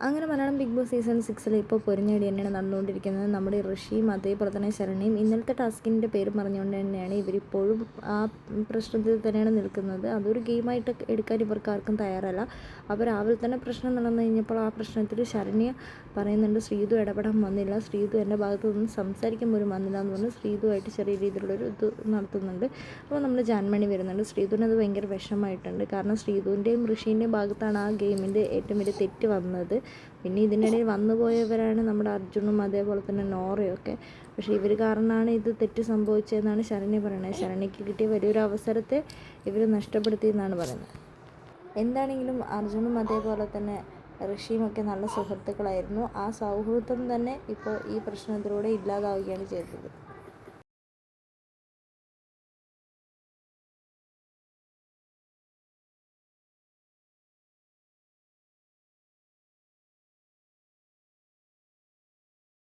അങ്ങനെ Malayalam big boss season സിക്സിൽ ഇപ്പോൾ പൊരിഞ്ഞടി തന്നെയാണ് നടന്നുകൊണ്ടിരിക്കുന്നത്. നമ്മുടെ ഋഷിയും അതേപോലെ തന്നെ ശരണിയും ഇന്നലത്തെ ടാസ്കിന്റെ പേര് പറഞ്ഞുകൊണ്ട് തന്നെയാണ് ഇവരിപ്പോഴും ആ പ്രശ്നത്തിൽ തന്നെയാണ് നിൽക്കുന്നത്. അതൊരു ഗെയിമായിട്ട് എടുക്കാൻ ഇവർക്ക് ആർക്കും തയ്യാറല്ല. അപ്പോൾ രാവിലെ തന്നെ പ്രശ്നം നടന്നു കഴിഞ്ഞപ്പോൾ ആ പ്രശ്നത്തിൽ ശരണ്യ പറയുന്നുണ്ട് ശ്രീതു ഇടപെടാൻ വന്നില്ല. ശ്രീതു എന്റെ ഭാഗത്തു നിന്ന് സംസാരിക്കാൻ പോലും വന്നില്ല എന്ന് പറഞ്ഞ് ശ്രീതുമായിട്ട് ചെറിയ രീതിയിലുള്ളൊരു ഇത് നടത്തുന്നുണ്ട്. അപ്പോൾ നമ്മൾ ജാൻമണി വരുന്നുണ്ട്. ശ്രീതുവിന് അത് ഭയങ്കര വിഷമമായിട്ടുണ്ട്. കാരണം ശ്രീതുവിന്റെയും ഋഷീന്റെയും ഭാഗത്താണ് ആ ഗെയിമിന്റെ ഏറ്റവും വലിയ തെറ്റ് വന്നത്. പിന്നെ ഇതിനിടയിൽ വന്നു പോയവരാണ് നമ്മുടെ അർജുനും അതേപോലെ തന്നെ നോറയൊക്കെ. പക്ഷേ ഇവർ കാരണമാണ് ഇത് തെറ്റ് സംഭവിച്ചതെന്നാണ് ശരണ്യ പറയുന്നത്. ശരണ്യയ്ക്ക് കിട്ടിയ വലിയൊരു അവസരത്തെ ഇവർ നഷ്ടപ്പെടുത്തി എന്നാണ് പറയുന്നത്. എന്താണെങ്കിലും അർജുനും അതേപോലെ തന്നെ ഋഷിയുമൊക്കെ നല്ല സുഹൃത്തുക്കളായിരുന്നു. ആ സൗഹൃദം തന്നെ ഇപ്പോൾ ഈ പ്രശ്നത്തിലൂടെ ഇല്ലാതാവുകയാണ് ചെയ്തത്.